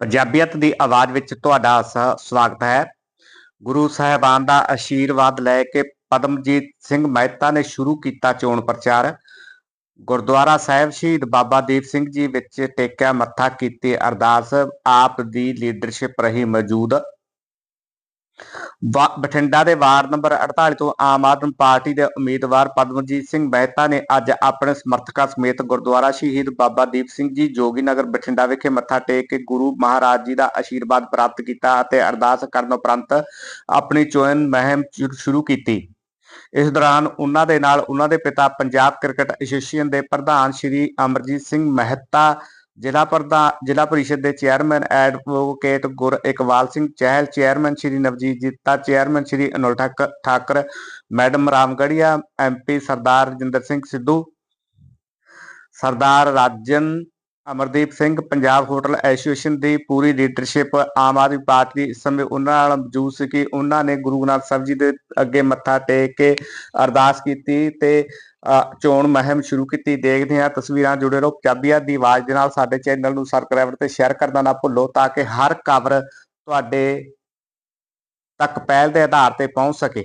ਪੰਜਾਬੀਅਤ ਦੀ ਆਵਾਜ਼ ਵਿੱਚ ਤੁਹਾਡਾ ਸਵਾਗਤ ਹੈ। ਗੁਰੂ ਸਾਹਿਬਾਨ ਦਾ ਆਸ਼ੀਰਵਾਦ ਲੈ ਕੇ ਪਦਮਜੀਤ ਸਿੰਘ ਮਹਿਤਾ ਨੇ ਸ਼ੁਰੂ ਕੀਤਾ ਚੋਣ ਪ੍ਰਚਾਰ। ਗੁਰਦੁਆਰਾ ਸਾਹਿਬ ਸ਼ਹੀਦ ਬਾਬਾ ਦੀਪ ਸਿੰਘ ਜੀ ਵਿੱਚ ਟੇਕਿਆ ਮੱਥਾ ਕੀਤੀ ਅਰਦਾਸ। ਆਪ ਦੀ ਲੀਡਰਸ਼ਿਪ ਰਹੀ ਮੌਜੂਦ। ਬਠਿੰਡਾ ਦੇ ਵਾਰਡ ਨੰਬਰ 48 ਤੋਂ ਆਮ ਆਦਮੀ ਪਾਰਟੀ ਦੇ ਉਮੀਦਵਾਰ ਪਦਮਜੀਤ ਸਿੰਘ ਮਹਿਤਾ ਨੇ ਅੱਜ ਆਪਣੇ ਸਮਰਥਕਾਂ ਸਮੇਤ ਗੁਰਦੁਆਰਾ ਸ਼ਹੀਦ ਬਾਬਾ ਦੀਪ ਸਿੰਘ ਜੀ ਜੋਗੀ ਨਗਰ ਬਠਿੰਡਾ ਵਿਖੇ ਮੱਥਾ ਟੇਕ ਕੇ ਗੁਰੂ ਮਹਾਰਾਜ ਜੀ ਦਾ ਆਸ਼ੀਰਵਾਦ ਪ੍ਰਾਪਤ ਕੀਤਾ ਅਤੇ ਅਰਦਾਸ ਕਰਨ ਉਪਰੰਤ ਆਪਣੀ ਚੋਣ ਮੁਹਿੰਮ ਸ਼ੁਰੂ ਕੀਤੀ। ਇਸ ਦੌਰਾਨ ਉਹਨਾਂ ਦੇ ਨਾਲ ਉਹਨਾਂ ਦੇ ਪਿਤਾ ਪੰਜਾਬ ਕ੍ਰਿਕਟ ਐਸੋਸੀਏਸ਼ਨ ਦੇ ਪ੍ਰਧਾਨ ਸ਼੍ਰੀ ਅਮਰਜੀਤ ਸਿੰਘ ਮਹਿਤਾ ਜ਼ਿਲ੍ਹਾ ਪ੍ਰਧਾਨ ਜ਼ਿਲ੍ਹਾ ਪਰਿਸ਼ਦ ਦੇ chairman advocate Gur Iqbal Singh Chahal, chairman Shri Navjit Jita, chairman Shri Anul ਠਾਕ- Thakar, madam Ramgarhia MP Sardar Rajinder Singh Sidhu, Sardar Rajan Amardeep Singh, Punjab hotel association ਦੀ ਪੂਰੀ ਲੀਡਰਸ਼ਿਪ ਆਮ ਆਦਮੀ ਪਾਰਟੀ ਇਸ ਸਮੇਂ ਉਹਨਾਂ ਨਾਲ ਮੌਜੂਦ ਸੀ ਕਿ ਉਹਨਾਂ ਨੇ ਗੁਰੂ ਗ੍ਰੰਥ ਸਾਹਿਬ ਜੀ ਦੇ ਅੱਗੇ ਮੱਥਾ ਟੇਕ ਕੇ ਅਰਦਾਸ ਕੀਤੀ ਤੇ ਚੋਣ ਮੁਹਿੰਮ ਸ਼ੁਰੂ ਕੀਤੀ। ਦੇਖਦੇ ਹਾਂ ਤਸਵੀਰਾਂ ਜੁੜੇ ਰਹੋ। ਪੰਜਾਬੀਆਂ ਦੀ ਆਵਾਜ਼ ਦੇ ਨਾਲ ਸਾਡੇ ਚੈਨਲ ਨੂੰ ਸਬਸਕ੍ਰਾਈਬ ਤੇ ਸ਼ੇਅਰ ਕਰਨਾ ਨਾ ਭੁੱਲੋ ਤਾਂ ਕਿ ਹਰ ਖਬਰ ਤੁਹਾਡੇ ਤੱਕ ਪਹਿਲ ਦੇ ਆਧਾਰ ਤੇ ਪਹੁੰਚ ਸਕੇ।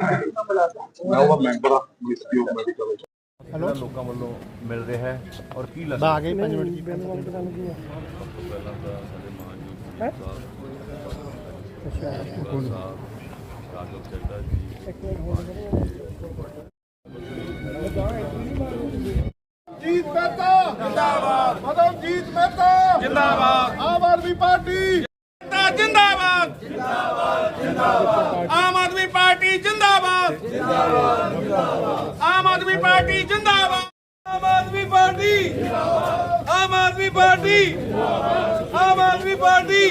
ਉਹਦਾ ਮੈਂਬਰ ਆ ਮਿਸਟਰੀ ਆਫ ਮੈਡੀਕਲ ਜਿਹੜਾ ਲੋਕਾਂ ਵੱਲੋਂ ਮਿਲ ਰਿਹਾ ਹੈ ਔਰ ਕੀ ਲੱਗ ਆ ਗਏ 5 ਮਿੰਟ ਪਹਿਲਾਂ ਤਾਂ ਸਾਡੇ ਮਾਨਯੋਗ ਸਾਹਿਬ ਰਾਜੋ ਚੱਡਾ ਜੀ ਜੀਤ ਮਹਿਤਾ ਜਿੰਦਾਬਾਦ ਮਦਨ ਜੀਤ ਮਹਿਤਾ ਜਿੰਦਾਬਾਦ ਆਮ ਆਦਮੀ ਪਾਰਟੀ ਤਾਂ ਜਿੰਦਾਬਾਦ ਜਿੰਦਾਬਾਦ ਜਿੰਦਾਬਾਦ ਆਮ ਆਦਮੀ ਪਾਰਟੀ ਜਿੰਦਾਬਾਦ ਜਿੰਦਾਬਾਦ। ਆਮ ਆਦਮੀ ਪਾਰਟੀ ਜਿੰਦਾਬਾਦ। ਆਮ ਆਦਮੀ ਪਾਰਟੀ ਜਿੰਦਾਬਾਦ। ਆਮ ਆਦਮੀ ਪਾਰਟੀ ਆਮ ਆਦਮੀ ਪਾਰਟੀ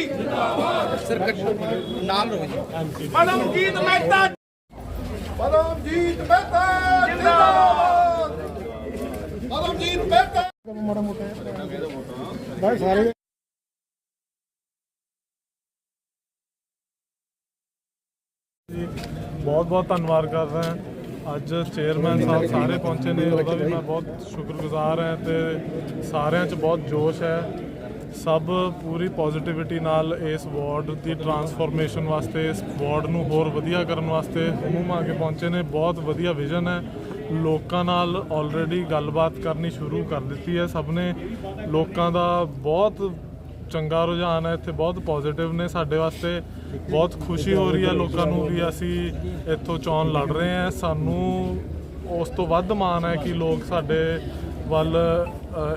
ਨਾਲ ਰਹੋ ਜੀ। ਪਦਮਜੀਤ ਮਹਿਤਾ। ਮਦਨ ਜੀਤ ਮਹਿਤਾ ਜਿੰਦਾਬਾਦ। ਮਦਨ ਜੀਤ ਮਹਿਤਾ। ਬਾਈ ਸਾਰੇ ਬਹੁਤ ਬਹੁਤ ਧੰਨਵਾਦ ਕਰਦਾ ਹਾਂ। ਅੱਜ ਚੇਅਰਮੈਨ ਸਾਹਿਬ ਸਾਰੇ ਪਹੁੰਚੇ ਨੇ, ਉਹਦਾ ਵੀ ਮੈਂ ਬਹੁਤ ਸ਼ੁਕਰਗੁਜ਼ਾਰ ਹਾਂ ਤੇ ਸਾਰਿਆਂ 'ਚ ਬਹੁਤ ਜੋਸ਼ ਹੈ। ਸਭ ਪੂਰੀ ਪੋਜ਼ਿਟਿਵਿਟੀ ਨਾਲ ਇਸ ਵਾਰਡ ਦੀ ਟਰਾਂਸਫੋਰਮੇਸ਼ਨ ਵਾਸਤੇ, ਇਸ ਵਾਰਡ ਨੂੰ ਹੋਰ ਵਧੀਆ ਕਰਨ ਵਾਸਤੇ ਹਮੂਮ ਆ ਕੇ ਪਹੁੰਚੇ ਨੇ। ਬਹੁਤ ਵਧੀਆ ਵਿਜ਼ਨ ਹੈ। ਲੋਕਾਂ ਨਾਲ ਆਲਰੇਡੀ ਗੱਲਬਾਤ ਕਰਨੀ ਸ਼ੁਰੂ ਕਰ ਦਿੱਤੀ ਹੈ ਸਭ ਨੇ। ਲੋਕਾਂ ਦਾ ਬਹੁਤ ਚੰਗਾ ਰੁਝਾਨ ਹੈ, ਇੱਥੇ ਬਹੁਤ ਪੋਜ਼ਿਟਿਵ ਨੇ ਸਾਡੇ ਵਾਸਤੇ। ਬਹੁਤ ਖੁਸ਼ੀ ਹੋ ਰਹੀ ਹੈ, ਲੋਕਾਂ ਨੂੰ ਵੀ ਅਸੀਂ ਇੱਥੋਂ ਚੋਣ ਲੜ ਰਹੇ ਹਾਂ। ਸਾਨੂੰ ਉਸ ਤੋਂ ਵੱਧ ਮਾਣ ਹੈ ਕਿ ਲੋਕ ਸਾਡੇ ਵੱਲ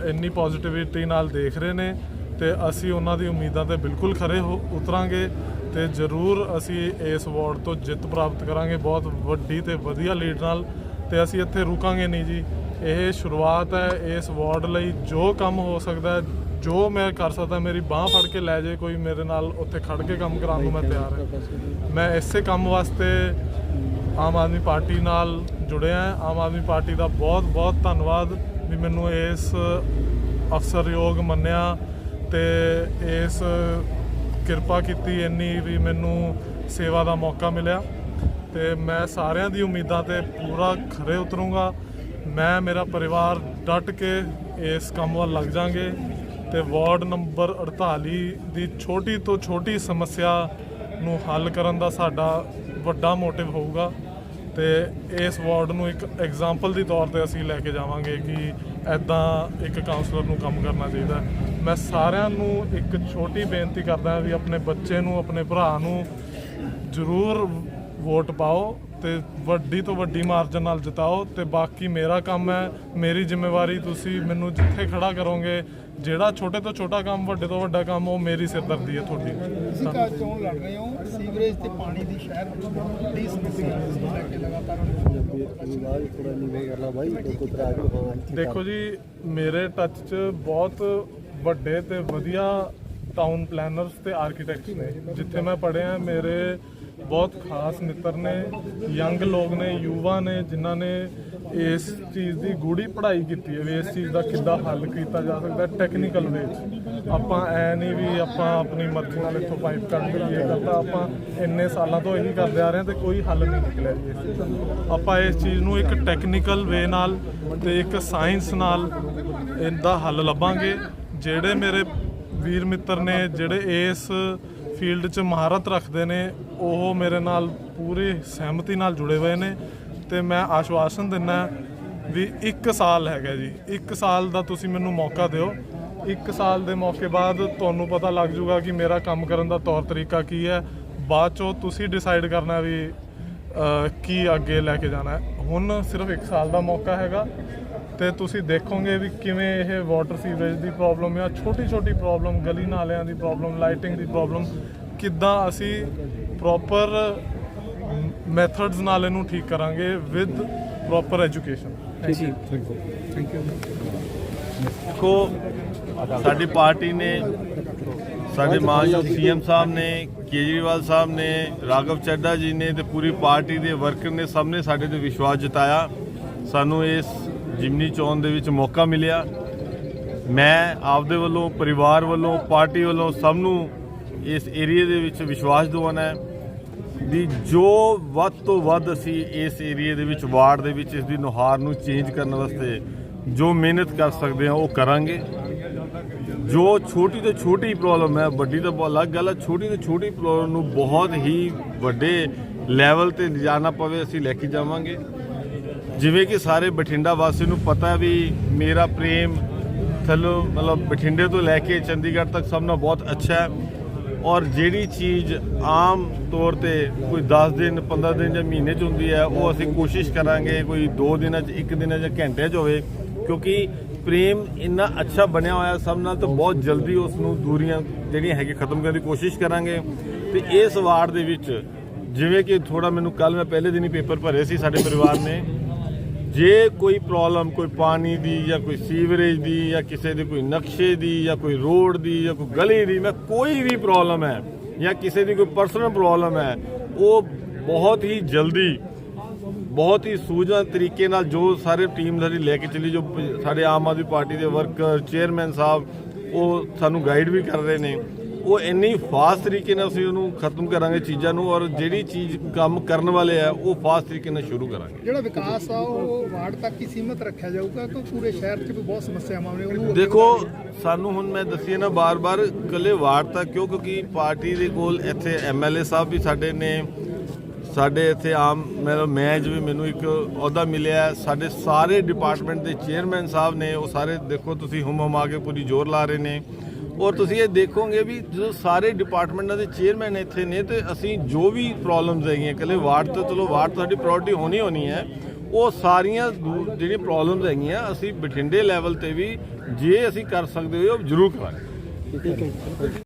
ਇੰਨੀ ਪੋਜ਼ਿਟਿਵਿਟੀ ਨਾਲ ਦੇਖ ਰਹੇ ਨੇ ਤੇ ਅਸੀਂ ਉਹਨਾਂ ਦੀ ਉਮੀਦਾਂ ਤੇ ਬਿਲਕੁਲ ਖਰੇ ਹੋ, ਉਤਰਾਂਗੇ ਤੇ ਜ਼ਰੂਰ ਅਸੀਂ ਇਸ ਵਾਰਡ ਤੋਂ ਜਿੱਤ ਪ੍ਰਾਪਤ ਕਰਾਂਗੇ। ਬਹੁਤ ਵੱਡੀ ਤੇ ਵਧੀਆ ਲੀਡ ਨਾਲ ਤੇ ਅਸੀਂ ਇੱਥੇ ਰੁਕਾਂਗੇ ਨਹੀਂ ਜੀ। ਇਹ ਸ਼ੁਰੂਆਤ ਹੈ, ਇਸ ਵਾਰਡ ਲਈ ਜੋ ਕੰਮ ਹੋ ਸਕਦਾ ਹੈ ਜੋ ਮੈਂ ਕਰ ਸਕਦਾ, ਮੇਰੀ ਬਾਹ ਫੜ ਕੇ ਲੈ ਜੇ ਕੋਈ ਮੇਰੇ ਨਾਲ ਉੱਥੇ ਖੜ ਕੇ ਕੰਮ ਕਰਾਉਣ ਨੂੰ ਮੈਂ ਤਿਆਰ ਹਾਂ। ਮੈਂ ਇਸੇ ਕੰਮ ਵਾਸਤੇ ਆਮ ਆਦਮੀ ਪਾਰਟੀ ਨਾਲ ਜੁੜਿਆ ਆਮ ਆਦਮੀ ਪਾਰਟੀ ਦਾ ਬਹੁਤ ਬਹੁਤ ਧੰਨਵਾਦ ਵੀ ਮੈਨੂੰ ਇਸ ਅਫਸਰਯੋਗ ਮੰਨਿਆ ਤੇ ਇਸ ਕਿਰਪਾ ਕੀਤੀ ਇੰਨੀ ਵੀ ਮੈਨੂੰ ਸੇਵਾ ਦਾ ਮੌਕਾ ਮਿਲਿਆ। ਤੇ ਮੈਂ ਸਾਰਿਆਂ ਦੀ ਉਮੀਦਾਂ ਤੇ ਪੂਰਾ ਖਰੇ ਉਤਰੂੰਗਾ। ਮੈਂ, ਮੇਰਾ ਪਰਿਵਾਰ ਡਟ ਕੇ ਇਸ ਕੰਮ ਵੱਲ ਲੱਗ ਜਾਾਂਗੇ। ਤੇ ਵਾਰਡ ਨੰਬਰ 48 ਦੀ ਛੋਟੀ ਤੋਂ ਛੋਟੀ ਸਮੱਸਿਆ ਨੂੰ ਹੱਲ ਕਰਨ ਦਾ ਸਾਡਾ ਵੱਡਾ ਮੋਟਿਵ ਹੋਊਗਾ ਤੇ ਇਸ ਵਾਰਡ ਨੂੰ ਇੱਕ ਐਗਜ਼ਾਮਪਲ ਦੀ ਤੌਰ ਤੇ ਅਸੀਂ ਲੈ ਕੇ ਜਾਵਾਂਗੇ ਕਿ ਐਦਾਂ ਇੱਕ ਕਾਉਂਸਲਰ ਨੂੰ ਕੰਮ ਕਰਨਾ ਚਾਹੀਦਾ ਮੈਂ ਸਾਰਿਆਂ ਨੂੰ ਇੱਕ ਛੋਟੀ ਬੇਨਤੀ ਕਰਦਾ ਵੀ ਆਪਣੇ ਬੱਚੇ ਨੂੰ, ਆਪਣੇ ਭਰਾ ਨੂੰ ਜ਼ਰੂਰ ਵੋਟ ਪਾਓ ਤੇ ਵੱਡੀ ਤੋਂ ਵੱਡੀ ਮਾਰਜਨ ਨਾਲ ਜਿਤਾਓ ਤੇ ਬਾਕੀ ਮੇਰਾ ਕੰਮ ਹੈ ਮੇਰੀ ਜ਼ਿੰਮੇਵਾਰੀ ਤੁਸੀਂ ਮੈਨੂੰ ਜਿੱਥੇ ਖੜਾ ਕਰੋਗੇ ਜਿਹੜਾ ਛੋਟੇ ਤੋਂ ਛੋਟਾ ਕੰਮ ਵੱਡੇ ਤੋਂ ਵੱਡਾ ਕੰਮ ਉਹ ਮੇਰੀ ਸਿਰਦਰਦੀ ਹੈ ਤੁਹਾਡੀ। ਤੁਸੀਂ ਕਾ ਚੋਣ ਲੜ ਰਹੇ ਹੋ ਸੀਵਰੇਜ ਤੇ ਪਾਣੀ ਦੀ ਸ਼ਹਿਰ ਵੱਡੀ ਸਮੱਸਿਆ ਹੈ। ਇਸ ਨੂੰ ਲੈ ਕੇ ਲਗਾਤਾਰ ਦੇਖੋ ਜੀ ਮੇਰੇ ਟੱਚ 'ਚ ਬਹੁਤ ਵੱਡੇ ਤੇ ਵਧੀਆ ਟਾਊਨ ਪਲੈਨਰਸ ਤੇ ਆਰਕੀਟੈਕਟਸ ਨੇ। ਜਿੱਥੇ ਮੈਂ ਪੜ੍ਹਿਆ, ਮੇਰੇ ਬਹੁਤ ਖਾਸ ਮਿੱਤਰ ਨੇ ਯੰਗ ਲੋਕ ਨੇ, ਯੁਵਾ ਨੇ, ਜਿਨ੍ਹਾਂ ਨੇ ਇਸ ਚੀਜ਼ ਦੀ ਗੂੜੀ ਪੜ੍ਹਾਈ ਕੀਤੀ ਹੈ ਵੀ ਇਸ ਚੀਜ਼ ਦਾ ਕਿੱਦਾਂ ਹੱਲ ਕੀਤਾ ਜਾ ਸਕਦਾ ਟੈਕਨੀਕਲ ਵੇ 'ਚ। ਆਪਾਂ ਐ ਨਹੀਂ ਵੀ ਆਪਾਂ ਆਪਣੀ ਮਰਜ਼ੀ ਨਾਲ ਇੱਥੋਂ ਪਾਈਪ ਕੱਢ ਕੇ ਇਹ ਕਰਤਾ, ਆਪਾਂ ਇੰਨੇ ਸਾਲਾਂ ਤੋਂ ਇਹੀ ਕਰਦੇ ਆ ਰਹੇ ਹਾਂ ਤੇ ਕੋਈ ਹੱਲ ਨਹੀਂ ਨਿਕਲਿਆ ਜੀ ਇਸ ਚੀਜ਼ ਦਾ। ਆਪਾਂ ਇਸ ਚੀਜ਼ ਨੂੰ ਇੱਕ ਟੈਕਨੀਕਲ ਵੇ ਨਾਲ ਤੇ ਇੱਕ ਸਾਇੰਸ ਨਾਲ ਇਹਦਾ ਹੱਲ ਲੱਭਾਂਗੇ, ਜਿਹੜੇ ਮੇਰੇ ਵੀਰ ਮਿੱਤਰ ਨੇ ਜਿਹੜੇ ਇਸ ਫੀਲਡ 'ਚ ਮਹਾਰਤ ਰੱਖਦੇ ਨੇ, ਉਹ ਮੇਰੇ ਨਾਲ ਪੂਰੀ ਸਹਿਮਤੀ ਨਾਲ ਜੁੜੇ ਹੋਏ ਨੇ ਤੇ ਮੈਂ ਆਸ਼ਵਾਸਨ ਦਿੰਦਾ ਵੀ 1 ਸਾਲ ਹੈਗਾ ਜੀ। 1 ਸਾਲ ਦਾ ਤੁਸੀਂ ਮੈਨੂੰ ਮੌਕਾ ਦਿਓ। 1 ਸਾਲ ਦੇ ਮੌਕੇ ਬਾਅਦ ਤੁਹਾਨੂੰ ਪਤਾ ਲੱਗ ਜਾਊਗਾ ਕਿ ਮੇਰਾ ਕੰਮ ਕਰਨ ਦਾ ਤੌਰ ਤਰੀਕਾ ਕੀ ਹੈ। ਬਾਅਦ ਚੋਂ ਤੁਸੀਂ ਡਿਸਾਈਡ ਕਰਨਾ ਵੀ ਕੀ ਅੱਗੇ ਲੈ ਕੇ ਜਾਣਾ ਹੈ। ਹੁਣ ਸਿਰਫ 1 ਸਾਲ ਦਾ ਮੌਕਾ ਹੈਗਾ। ਤੇ ਤੁਸੀਂ ਦੇਖੋਗੇ ਵੀ ਕਿਵੇਂ ਇਹ ਵਾਟਰ ਸੀਵਰੇਜ ਦੀ ਪ੍ਰੋਬਲਮ ਜਾਂ ਛੋਟੀ ਛੋਟੀ ਪ੍ਰੋਬਲਮ ਗਲੀ ਨਾਲਿਆਂ ਦੀ ਪ੍ਰੋਬਲਮ ਲਾਈਟਿੰਗ ਦੀ ਪ੍ਰੋਬਲਮ ਕਿੱਦਾਂ ਅਸੀਂ ਪ੍ਰੋਪਰ ਮੈਥਡਸ ਨਾਲ ਇਹਨੂੰ ਠੀਕ ਕਰਾਂਗੇ ਵਿਦ ਪ੍ਰੋਪਰ ਐਜੂਕੇਸ਼ਨ ਦੇਖੋ ਸਾਡੀ ਪਾਰਟੀ ਨੇ ਸਾਡੇ ਮਾਨਯੋਗ ਸੀਐਮ ਸਾਹਿਬ ਨੇ ਕੇਜਰੀਵਾਲ ਸਾਹਿਬ ਨੇ ਰਾਘਵ ਚੱਡਾ ਜੀ ਨੇ ਤੇ ਪੂਰੀ ਪਾਰਟੀ ਦੇ ਵਰਕਰ ਨੇ ਸਭ ਨੇ ਸਾਡੇ ਤੇ ਵਿਸ਼ਵਾਸ ਜਤਾਇਆ। ਸਾਨੂੰ ਇਸ ਜਿਮਨੀ ਚੋਣ ਦੇ ਵਿੱਚ ਮੌਕਾ ਮਿਲਿਆ। ਮੈਂ ਆਪਦੇ ਵੱਲੋਂ, ਪਰਿਵਾਰ ਵੱਲੋਂ, ਪਾਰਟੀ ਵੱਲੋਂ ਸਭ ਨੂੰ ਇਸ ਏਰੀਆ ਦੇ ਵਿੱਚ ਵਿਸ਼ਵਾਸ ਦਿਵਾਉਣਾ ਹੈ ਵੀ ਜੋ ਵੱਧ ਤੋਂ ਵੱਧ ਅਸੀਂ ਇਸ ਏਰੀਆ ਦੇ ਵਿੱਚ, ਵਾਰਡ ਦੇ ਵਿੱਚ ਇਸ ਦੀ ਨੁਹਾਰ ਨੂੰ ਚੇਂਜ ਕਰਨ ਵਾਸਤੇ ਜੋ ਮਿਹਨਤ ਕਰ ਸਕਦੇ ਹਾਂ, ਉਹ ਕਰਾਂਗੇ। ਜੋ ਛੋਟੀ ਤੋਂ ਛੋਟੀ ਪ੍ਰੋਬਲਮ ਹੈ, ਵੱਡੀ ਤਾਂ ਬਹੁਤ ਅਲੱਗ ਗੱਲ ਹੈ, ਛੋਟੀ ਤੋਂ ਛੋਟੀ ਪ੍ਰੋਬਲਮ ਨੂੰ ਬਹੁਤ ਹੀ ਵੱਡੇ ਲੈਵਲ ਤੇ ਲਿਜਾਣਾ ਪਵੇ, ਅਸੀਂ ਲੈ ਕੇ ਜਾਵਾਂਗੇ। ਜਿਵੇਂ ਕਿ ਸਾਰੇ ਬਠਿੰਡਾ ਵਾਸੀ ਨੂੰ ਪਤਾ ਵੀ ਮੇਰਾ ਪ੍ਰੇਮ ਥੱਲੋਂ ਮਤਲਬ ਬਠਿੰਡੇ ਤੋਂ ਲੈ ਕੇ ਚੰਡੀਗੜ੍ਹ ਤੱਕ ਸਭ ਨਾਲ ਬਹੁਤ ਅੱਛਾ ਹੈ। ਔਰ ਜਿਹੜੀ ਚੀਜ਼ ਆਮ ਤੌਰ ਤੇ ਕੋਈ 10 ਦਿਨ 15 ਦਿਨ ਜਾਂ ਮਹੀਨੇ ਚ ਹੁੰਦੀ ਹੈ, ਉਹ ਅਸੀਂ ਕੋਸ਼ਿਸ਼ ਕਰਾਂਗੇ ਕੋਈ 2 ਦਿਨਾਂ ਚ 1 ਦਿਨਾਂ ਜਾਂ ਘੰਟੇ ਚ ਹੋਵੇ, ਕਿਉਂਕਿ ਪ੍ਰੇਮ ਇੰਨਾ ਅੱਛਾ ਬਣਿਆ ਹੋਇਆ ਸਭ ਨਾਲ ਤਾਂ ਬਹੁਤ ਜਲਦੀ ਉਸ ਨੂੰ ਦੂਰੀਆਂ ਜਿਹੜੀਆਂ ਹੈਗੇ ਖਤਮ ਕਰਨ ਦੀ ਕੋਸ਼ਿਸ਼ ਕਰਾਂਗੇ। ਤੇ ਇਸ ਵਾਰਡ ਦੇ ਵਿੱਚ ਜਿਵੇਂ ਕਿ ਥੋੜਾ ਮੈਨੂੰ ਕੱਲ ਮੈਂ ਪਹਿਲੇ ਦਿਨ ਹੀ ਪੇਪਰ ਭਰੇ ਸੀ ਸਾਡੇ ਪਰਿਵਾਰ ਨੇ ਜੇ ਕੋਈ ਪ੍ਰੋਬਲਮ ਕੋਈ ਪਾਣੀ ਦੀ ਜਾਂ ਕੋਈ ਸੀਵਰੇਜ ਦੀ ਜਾਂ ਕਿਸੇ ਦੇ ਕੋਈ ਨਕਸ਼ੇ ਦੀ ਜਾਂ ਕੋਈ ਰੋਡ ਦੀ ਜਾਂ ਕੋਈ ਗਲੀ ਦੀ ਮੈਂ ਕੋਈ ਵੀ ਪ੍ਰੋਬਲਮ ਹੈ ਜਾਂ ਕਿਸੇ ਦੀ ਕੋਈ ਪਰਸਨਲ ਪ੍ਰੋਬਲਮ ਹੈ, ਉਹ ਬਹੁਤ ਹੀ ਜਲਦੀ, ਬਹੁਤ ਹੀ ਸੂਝਵਾਨ ਤਰੀਕੇ ਨਾਲ ਜੋ ਸਾਰੇ ਟੀਮ ਸਾਡੀ ਲੈ ਕੇ ਚੱਲੀ, ਜੋ ਸਾਡੇ ਆਮ ਆਦਮੀ ਪਾਰਟੀ ਦੇ ਵਰਕਰ ਚੇਅਰਮੈਨ ਸਾਹਿਬ, ਉਹ ਸਾਨੂੰ ਗਾਈਡ ਵੀ ਕਰ ਰਹੇ ਨੇ। ਉਹ ਇੰਨੀ ਫਾਸਟ ਤਰੀਕੇ ਨਾਲ ਅਸੀਂ ਉਹਨੂੰ ਖਤਮ ਕਰਾਂਗੇ ਚੀਜ਼ਾਂ ਨੂੰ ਔਰ ਜਿਹੜੀ ਚੀਜ਼ ਕੰਮ ਕਰਨ ਵਾਲੇ ਆ ਉਹ ਫਾਸਟ ਤਰੀਕੇ ਨਾਲ ਸ਼ੁਰੂ ਕਰਾਂਗੇ। ਜਿਹੜਾ ਵਿਕਾਸ ਆ ਉਹ ਵਾਰਡ ਤੱਕ ਹੀ ਸੀਮਤ ਰੱਖਿਆ ਜਾਊਗਾ ਕਿ ਪੂਰੇ ਸ਼ਹਿਰ 'ਚ ਵੀ ਬਹੁਤ ਸਮੱਸਿਆਵਾਂ ਨੇ ਉਹਨੂੰ ਦੇਖੋ ਸਾਨੂੰ ਹੁਣ ਮੈਂ ਦੱਸੀ ਨਾ ਬਾਰ-ਬਾਰ ਇਕੱਲੇ ਵਾਰਡ ਤੱਕ ਕਿਉਂ ਕਿਉਂਕਿ ਪਾਰਟੀ ਦੇ ਕੋਲ ਇੱਥੇ ਐਮਐਲਏ ਸਾਹਿਬ ਵੀ ਸਾਡੇ ਨੇ ਸਾਡੇ ਇੱਥੇ ਆਮ ਮਤਲਬ ਮੈਂ ਜਿਵੇਂ ਮੈਨੂੰ ਇੱਕ ਅਹੁਦਾ ਮਿਲਿਆ। ਸਾਡੇ ਸਾਰੇ ਡਿਪਾਰਟਮੈਂਟ ਦੇ ਚੇਅਰਮੈਨ ਸਾਹਿਬ ਨੇ ਉਹ ਸਾਰੇ ਦੇਖੋ ਤੁਸੀਂ ਹੁਮ ਹੁਮਾ ਕੇ ਪੂਰੀ ਜ਼ੋਰ ਲਾ ਰਹੇ ਨੇ। ਔਰ ਤੁਸੀਂ ਇਹ ਦੇਖੋਗੇ ਵੀ ਜਦੋਂ ਸਾਰੇ ਡਿਪਾਰਟਮੈਂਟਾਂ ਦੇ ਚੇਅਰਮੈਨ ਇੱਥੇ ਨੇ ਤੇ ਅਸੀਂ ਜੋ ਵੀ ਪ੍ਰੋਬਲਮਸ ਹੈਗੀਆਂ, ਇਕੱਲੇ ਵਾਰਡ ਤੋਂ ਚਲੋ ਵਾਰਡ ਸਾਡੀ ਪ੍ਰਾਇੋਰਟੀ ਹੋਣੀ ਹੋਣੀ ਹੈ, ਉਹ ਸਾਰੀਆਂ ਦੂ- ਜਿਹੜੀਆਂ ਪ੍ਰੋਬਲਮਸ ਹੈਗੀਆਂ, ਅਸੀਂ ਬਠਿੰਡੇ ਲੈਵਲ ਤੇ ਵੀ ਜੇ ਅਸੀਂ ਕਰ ਸਕਦੇ ਹੋ ਉਹ ਜ਼ਰੂਰ ਕਰਾਂਗੇ।